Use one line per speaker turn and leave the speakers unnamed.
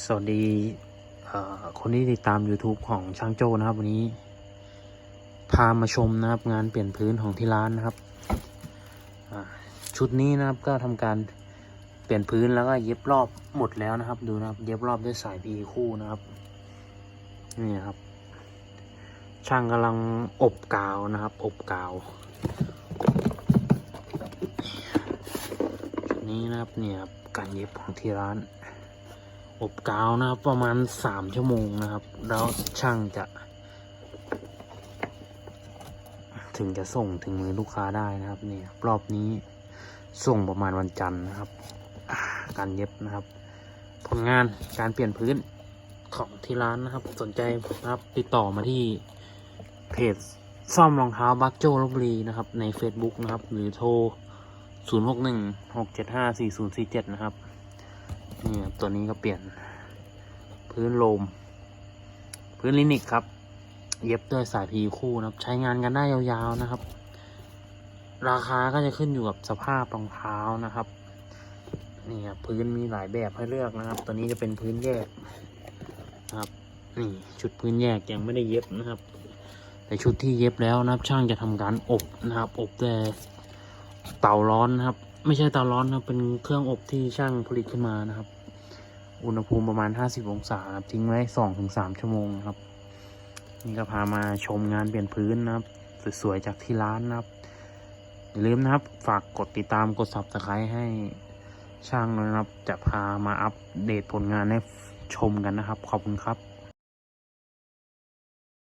สวัสดีคนที่ติดตาม YouTube ของช่างโจ้นะครับ วันนี้ พามาชมนะครับ งานเปลี่ยนพื้นของที่ร้านนะครับ ชุดนี้นะครับก็ทำการเปลี่ยนพื้นแล้วก็เย็บรอบหมดแล้วนะครับ ดูนะครับ เย็บรอบด้วยสายพีคู่นะครับนี่ครับ ช่างกำลังอบกาวนะครับ อบกาวชุดนี้นะครับเนี่ยครับการเย็บของที่ร้าน อบกาวนะครับ ประมาณสามชั่วโมงนะครับ แล้วช่างจะ ถึงจะส่งถึงมือลูกค้าได้นะครับเนี่ยรอบนี้ส่งประมาณวันจันทร์นะครับ การเย็บนะครับ ผลงานการเปลี่ยนพื้นของที่ร้านนะครับ สนใจนะครับติดต่อมาที่เพจซ่อมรองเท้าบักโจลบบุรีนะครับ ใน Facebook นะครับ หรือโทร 0 6 1 6 7 5 4 0 4 7 นะครับ นี่ครับตัวนี้ก็เปลี่ยน พื้นโลม พื้นลินิกครับ เย็บด้วยสายพีคู่นะครับ ใช้งานกันได้ยาวๆนะครับ ราคาก็จะขึ้นอยู่กับสภาพรองเท้านะครับนี่ครับพื้นมีหลายแบบให้เลือกนะครับ ตัวนี้จะเป็นพื้นแยกนะครับ นี่ชุดพื้นแยกยังไม่ได้เย็บนะครับ แต่ชุดที่เย็บแล้วนะครับ ช่างจะทำการอบนะครับ อบด้วยเตาร้อนนะครับ ไม่ใช่เตาร้อนนะครับเป็นเครื่องอบที่ช่างผลิตขึ้นมานะครับ อุณหภูมิประมาณ 50 องศาทิ้งไว้2-3 ชั่วโมงนะครับ นี่ก็พามาชมงานเปลี่ยนพื้นนะครับ สวยๆจากที่ร้านนะครับ อย่าลืมนะครับ ฝากกดติดตามกด subscribe ให้ช่างนะครับ จะพามาอัปเดตผลงานให้ชมกันนะครับ ขอบคุณครับ